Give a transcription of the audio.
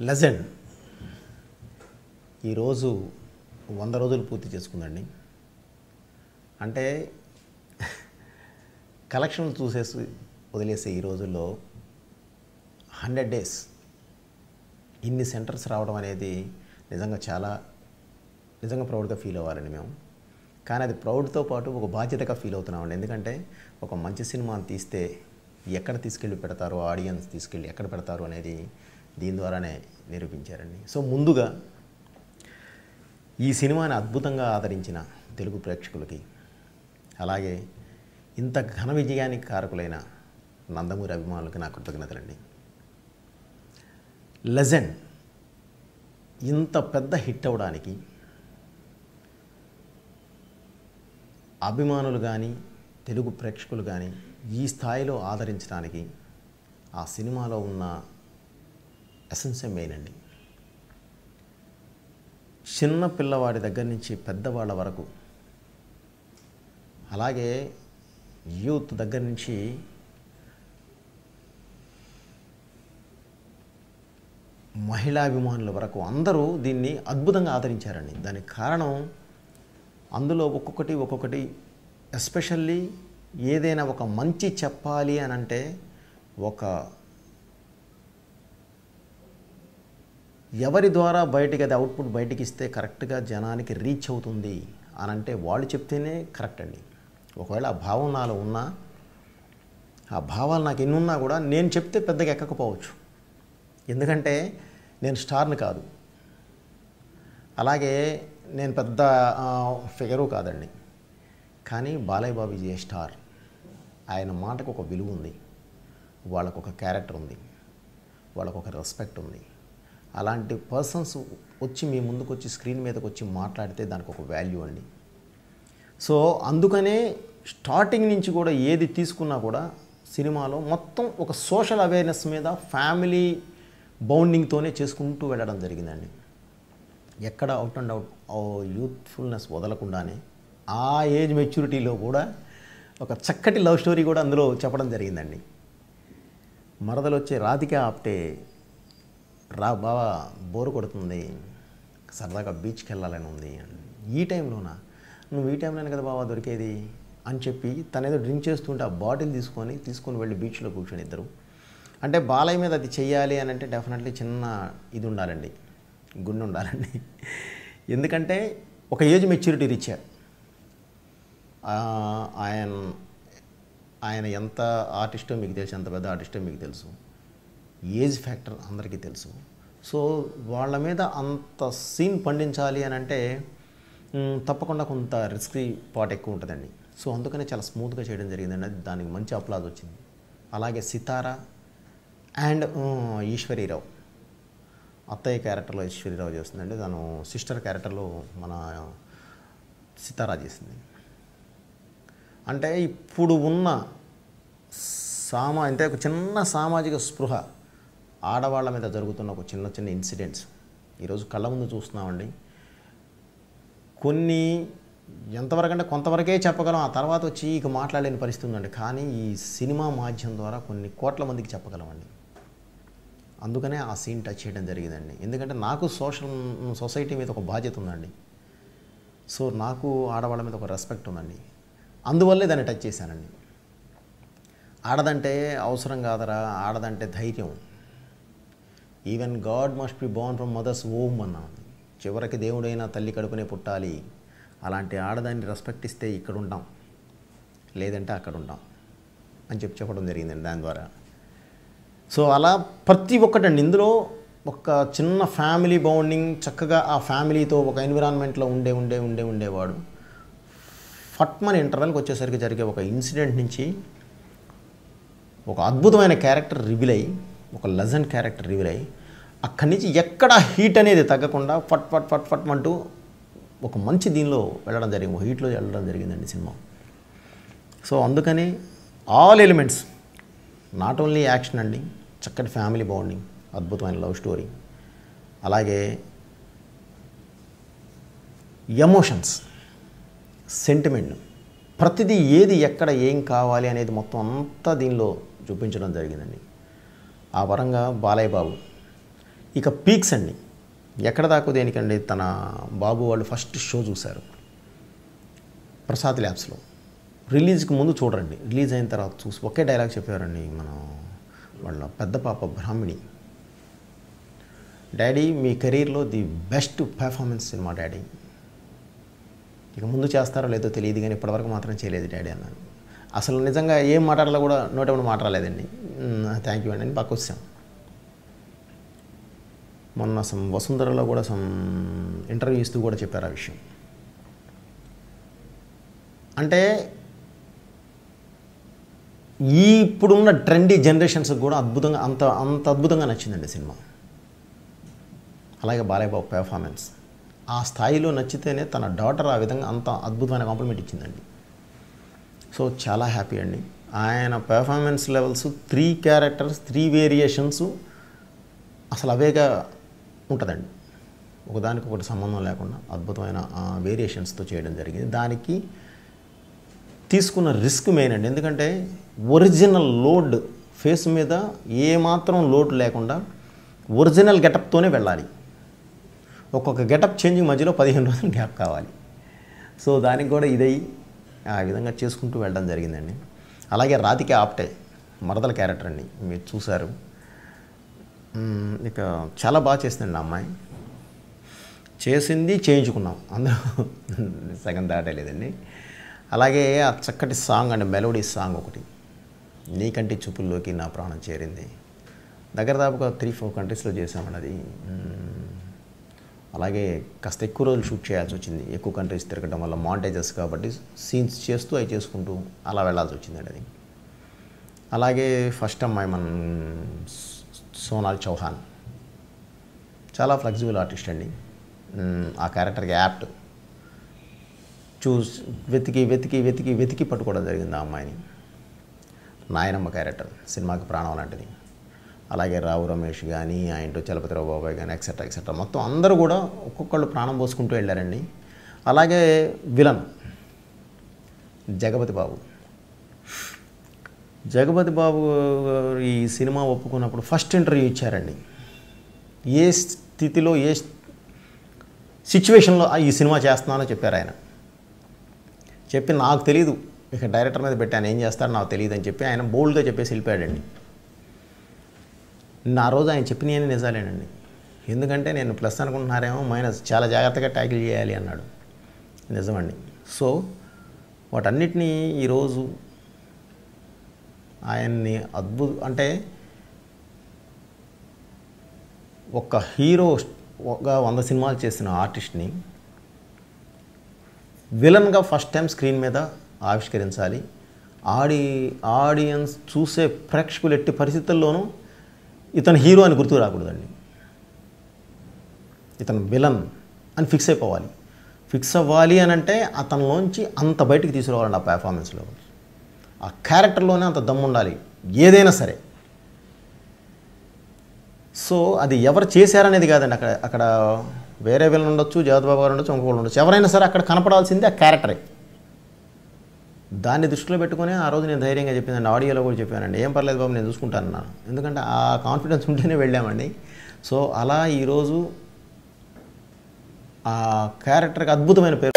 Legend. ఈరోజు వంద రోజులు పూర్తి చేసుకుందండి. అంటే కలెక్షన్లు చూసేసి వదిలేసే ఈ రోజుల్లో హండ్రెడ్ డేస్ ఇన్ని సెంటర్స్ రావడం అనేది నిజంగా చాలా నిజంగా ప్రౌడ్గా ఫీల్ అవ్వాలండి మేము. కానీ అది ప్రౌడ్తో పాటు ఒక బాధ్యతగా ఫీల్ అవుతున్నామండి. ఎందుకంటే ఒక మంచి సినిమాని తీస్తే ఎక్కడ తీసుకెళ్ళి పెడతారో ఆడియన్స్ తీసుకెళ్ళి ఎక్కడ పెడతారు అనేది దీని ద్వారానే నిరూపించారండి. సో ముందుగా ఈ సినిమాని అద్భుతంగా ఆదరించిన తెలుగు ప్రేక్షకులకి అలాగే ఇంత ఘన విజయానికి కారకులైన నందమూరి అభిమానులకి నా కృతజ్ఞతలండి. లెజెండ్ ఇంత పెద్ద హిట్ అవ్వడానికి అభిమానులు కానీ తెలుగు ప్రేక్షకులు కానీ ఈ స్థాయిలో ఆదరించడానికి ఆ సినిమాలో ఉన్న ఎసెన్సే మెయిన్ అండి చిన్న పిల్లవాడి దగ్గర నుంచి పెద్దవాళ్ళ వరకు అలాగే యూత్ దగ్గర నుంచి మహిళాభిమానుల వరకు అందరూ దీన్ని అద్భుతంగా ఆదరించారండి. దానికి కారణం అందులో ఒక్కొక్కటి ఒక్కొక్కటి ఎస్పెషల్లీ ఏదైనా ఒక మంచి చెప్పాలి అని అంటే ఒక ఎవరి ద్వారా బయటికి అది అవుట్పుట్ బయటికి ఇస్తే కరెక్ట్గా జనానికి రీచ్ అవుతుంది అని అంటే వాళ్ళు చెప్తేనే కరెక్ట్ అండి. ఒకవేళ ఆ భావం నాలో ఉన్నా ఆ భావాలు నాకు ఎన్ని ఉన్నా కూడా నేను చెప్తే పెద్దగా ఎక్కకపోవచ్చు. ఎందుకంటే నేను స్టార్ని కాదు. అలాగే నేను పెద్ద ఫిగరు కాదండి. కానీ బాలయ్య బాబు ఏ స్టార్. ఆయన మాటకు ఒక విలువ ఉంది. వాళ్ళకు ఒక క్యారెక్టర్ ఉంది. వాళ్ళకు ఒక రెస్పెక్ట్ ఉంది. అలాంటి పర్సన్స్ వచ్చి మీ ముందుకు వచ్చి స్క్రీన్ మీదకి వచ్చి మాట్లాడితే దానికి ఒక వాల్యూ అండి. సో అందుకనే స్టార్టింగ్ నుంచి కూడా ఏది తీసుకున్నా కూడా సినిమాలో మొత్తం ఒక సోషల్ అవేర్నెస్ మీద ఫ్యామిలీ బౌండింగ్తోనే చేసుకుంటూ వెళ్ళడం జరిగిందండి. ఎక్కడ అవుట్ అండ్ అవుట్ యూత్ఫుల్నెస్ వదలకుండానే ఆ ఏజ్ మెచ్యూరిటీలో కూడా ఒక చక్కటి లవ్ స్టోరీ కూడా అందులో చెప్పడం జరిగిందండి. మరదలు వచ్చే రాధిక ఆప్టే రా బావా బోరు కొడుతుంది. సరదాగా బీచ్కి వెళ్ళాలని ఉంది. ఈ టైంలోనా? నువ్వు ఈ టైంలోనే కదా బావా దొరికేది? అని చెప్పి తనేదో డ్రింక్ చేస్తుంటే ఆ బాటిల్ తీసుకొని తీసుకొని వెళ్ళి బీచ్లో కూర్చొని ఇద్దరు. అంటే బాలయ్య మీద అది చెయ్యాలి అని అంటే డెఫినెట్లీ చిన్న ఇది ఉండాలండి. గుండె ఉండాలండి. ఎందుకంటే ఒక ఏజ్ మెచ్యూరిటీ రీచ్ ఆయన. ఆయన ఎంత ఆర్టిస్టో మీకు తెలుసు ఎంత పెద్ద ఆర్టిస్టో మీకు తెలుసు. ఏజ్ ఫ్యాక్టర్ అందరికీ తెలుసు. సో వాళ్ళ మీద అంత సీన్ పండించాలి అని అంటే తప్పకుండా కొంత రిస్కీ పాట్ ఎక్కువ ఉంటుందండి. సో అందుకనే చాలా స్మూత్గా చేయడం జరిగిందండి. అది దానికి మంచి అప్లాజ్ వచ్చింది. అలాగే సితారా అండ్ ఈశ్వరీరావు. అత్తయ్య క్యారెక్టర్లో ఈశ్వరీరావు చేస్తుందండి. తను సిస్టర్ క్యారెక్టర్లో మన సితారా చేసింది. అంటే ఇప్పుడు ఉన్న సామా అంటే ఒక చిన్న సామాజిక స్పృహ ఆడవాళ్ళ మీద జరుగుతున్న ఒక చిన్న చిన్న ఇన్సిడెంట్స్. ఈరోజు కళ్ళ ముందు చూస్తున్నామండి. కొన్ని ఎంతవరకు అంటే కొంతవరకే చెప్పగలం ఆ తర్వాత వచ్చి ఇక మాట్లాడలేని పరిస్థితి ఉందండి. కానీ ఈ సినిమా మాధ్యమం ద్వారా కొన్ని కోట్ల మందికి చెప్పగలమండి. అందుకనే ఆ సీన్ టచ్ చేయడం జరిగిందండి. ఎందుకంటే నాకు సోషల్ సొసైటీ మీద ఒక బాధ్యత ఉందండి. సో నాకు ఆడవాళ్ళ మీద ఒక రెస్పెక్ట్ ఉందండి. అందువల్లే దాన్ని టచ్ చేశానండి. ఆడదంటే అవసరం కాదరా ఆడదంటే ధైర్యం. Even god must be born from mother's womb అన్నాం చివరికి దేవుడైనా తల్లి కడుపునే పుట్టాలి. అలాంటి ఆడదాన్ని రెస్పెక్ట్ ఇస్తే ఇక్కడ ఉంటాం లేదంటే అక్కడ ఉంటాం అని చెప్పి చెప్పడం జరిగిందండి దాని ద్వారా. సో అలా ప్రతి ఒక్కటండి. ఇందులో ఒక చిన్న ఫ్యామిలీ బౌండింగ్ చక్కగా ఆ ఫ్యామిలీతో ఒక ఎన్విరాన్మెంట్లో ఉండే ఉండే ఉండే ఉండేవాడు. ఫట్మన్ ఇంటర్వెల్కి వచ్చేసరికి జరిగే ఒక ఇన్సిడెంట్ నుంచి ఒక అద్భుతమైన క్యారెక్టర్ రివీల్ అయ్యి ఒక లెజెండ్ క్యారెక్టర్ రివీల్ అయ్యి అక్కడి నుంచి ఎక్కడ హీట్ అనేది తగ్గకుండా ఫట్ ఫట్ ఫట్ ఫట్ అంటూ ఒక మంచి దీనిలో వెళ్ళడం జరిగింది. ఒక హీట్లో వెళ్ళడం జరిగిందండి సినిమా. సో అందుకని all elements not only action అండి చక్కటి ఫ్యామిలీ బాండింగ్ అద్భుతమైన లవ్ స్టోరీ అలాగే ఎమోషన్స్ సెంటిమెంట్ ప్రతిదీ ఏది ఎక్కడ ఏం కావాలి అనేది మొత్తం అంతా దీనిలో చూపించడం జరిగిందండి. ఆ పరంగా బాలయ్య బాబు ఇక పీక్స్ అండి. ఎక్కడ దాకా దేనికండి తన బాబు వాళ్ళు ఫస్ట్ షో చూశారు. ప్రసాద్ ల్యాబ్స్లో. రిలీజ్కి ముందు చూడండి రిలీజ్ అయిన తర్వాత చూసి ఒకే డైలాగ్ చెప్పారండి మనం వాళ్ళ పెద్ద పాప బ్రాహ్మిణి. డాడీ మీ కెరీర్లో the best performance cinema daddy. ఇక ముందు చేస్తారో లేదో తెలియదు కానీ ఇప్పటివరకు మాత్రం చేయలేదు డాడీ అన్నాను అసలు నిజంగా ఏం మాట్లాడాలో కూడా నోటెప్పుడు మాట్లాడలేదండి. థ్యాంక్ యూ అండి. అని పక్క వచ్చాం. మొన్న సమ్ వసుంధరలో కూడా సమ్ ఇంటర్వ్యూ ఇస్తూ కూడా చెప్పారు ఆ విషయం. అంటే ఈ ఇప్పుడున్న ట్రెండీ జనరేషన్స్కి కూడా అద్భుతంగా అంత అంత అద్భుతంగా నచ్చిందండి సినిమా. అలాగే బాలయ్యబాబు పెర్ఫార్మెన్స్ ఆ స్థాయిలో నచ్చితేనే తన డాటర్ ఆ విధంగా అంత అద్భుతమైన కాంప్లిమెంట్ ఇచ్చిందండి. సో చాలా హ్యాపీ అండి. ఆయన performance levels three characters three variations అసలు అవేగా ఉంటుందండి. ఒకదానికి ఒకటి సంబంధం లేకుండా అద్భుతమైన వేరియేషన్స్తో చేయడం జరిగింది. దానికి తీసుకున్న రిస్క్ మెయిన్ అండి. ఎందుకంటే ఒరిజినల్ లోడ్ ఫేస్ మీద ఏమాత్రం లోడ్ లేకుండా ఒరిజినల్ గెటప్తోనే వెళ్ళాలి. ఒక్కొక్క గెటప్ చేంజింగ్ మధ్యలో పదిహేను రోజులు గ్యాప్ కావాలి. సో దానికి కూడా ఇదై ఆ విధంగా చేసుకుంటూ వెళ్ళడం జరిగిందండి. అలాగే రాతికి ఆప్టే మరదల క్యారెక్టర్ అండి. మీరు చూశారు. ఇక చాలా బాగా చేసిందండి అమ్మాయి. చేసింది చేయించుకున్నాం. అందరూ సగం దాటలేదండి. అలాగే ఆ చక్కటి సాంగ్ అండి మెలోడీ సాంగ్ ఒకటి. నీకంటి చూపుల్లోకి నా ప్రాణం చేరింది. దగ్గర దాపుగా త్రీ ఫోర్ కంట్రీస్లో చేసామండి అది అలాగే కాస్త ఎక్కువ రోజులు షూట్ చేయాల్సి వచ్చింది. ఎక్కువ కంట్రీస్ తిరగడం వల్ల మాంటేజెస్ కాబట్టి సీన్స్ చేస్తూ అవి చేసుకుంటూ అలా వెళ్ళాల్సి వచ్చిందండి అది. అలాగే ఫస్ట్ అమ్మాయి మన సోనాల్ చౌహాన్. చాలా ఫ్లెక్సిబుల్ ఆర్టిస్ట్ అండి. ఆ క్యారెక్టర్కి యాప్ట్. చూస్ వెతికి వెతికి వెతికి వెతికి పట్టుకోవడం జరిగింది ఆ అమ్మాయిని. నాయనమ్మ క్యారెక్టర్ సినిమాకి ప్రాణం లాంటిది. అలాగే రావు రమేష్ కానీ ఆయనతో చలపతిరావు బాబాయ్ కానీ ఎక్సెట్రా ఎక్సెట్రా మొత్తం అందరూ కూడా ఒక్కొక్కళ్ళు ప్రాణం పోసుకుంటూ వెళ్ళారండి. అలాగే విలన్ జగపతి బాబు. జగపతి బాబు గారు ఈ సినిమా ఒప్పుకున్నప్పుడు ఫస్ట్ ఇంటర్వ్యూ ఇచ్చారండి. ఏ స్థితిలో ఏ సిచ్యువేషన్లో ఈ సినిమా చేస్తున్నానో చెప్పారు ఆయన. చెప్పి నాకు తెలియదు ఇక డైరెక్టర్ మీద పెట్టాను ఏం చేస్తాడో నాకు తెలియదు అని చెప్పి ఆయన బోల్డ్గా చెప్పేసి వెళ్ళిపోయాడండి. నా రోజు ఆయన చెప్పినవన్నీ నిజాలేనండి. ఎందుకంటే నేను ప్లస్ అనుకుంటున్నారేమో మైనస్ చాలా జాగ్రత్తగా ట్యాకిల్ చేయాలి అన్నాడు. నిజమండి. సో వాటన్నిటినీ ఈరోజు ఆయన్ని అద్భుత అంటే ఒక హీరో ఒక వంద సినిమాలు చేసిన ఆర్టిస్ట్ని విలన్గా ఫస్ట్ టైం స్క్రీన్ మీద ఆవిష్కరించాలి. ఆడి ఆడియన్స్ చూసే ప్రేక్షకులు ఎట్టి పరిస్థితుల్లోనూ ఇతను హీరో అని గుర్తు రాకూడదండి. ఇతను విలన్ అని ఫిక్స్ అయిపోవాలి. ఫిక్స్ అవ్వాలి అని అంటే అతనిలోంచి అంత బయటికి తీసుకురావాలండి ఆ పెర్ఫార్మెన్స్లో ఆ క్యారెక్టర్లోనే అంత దమ్ము ఉండాలి ఏదైనా సరే. సో అది ఎవరు చేశారనేది కాదండి అక్కడ అక్కడ వేరే వీళ్ళని ఉండొచ్చు జగద్బాబు గారు ఉండొచ్చు ఇంకొకళ్ళు ఉండొచ్చు. ఎవరైనా సరే అక్కడ కనపడాల్సింది ఆ క్యారెక్టరే దాన్ని దృష్టిలో పెట్టుకొని ఆ రోజు నేను ధైర్యంగా చెప్పిందండి ఆడియోలో కూడా చెప్పానండి. ఏం పర్లేదు బాబు నేను చూసుకుంటాను అన్నాను. ఎందుకంటే ఆ కాన్ఫిడెన్స్ ఉంటేనే వెళ్ళామండి. సో అలా ఈరోజు ఆ క్యారెక్టర్కి అద్భుతమైన పేరు.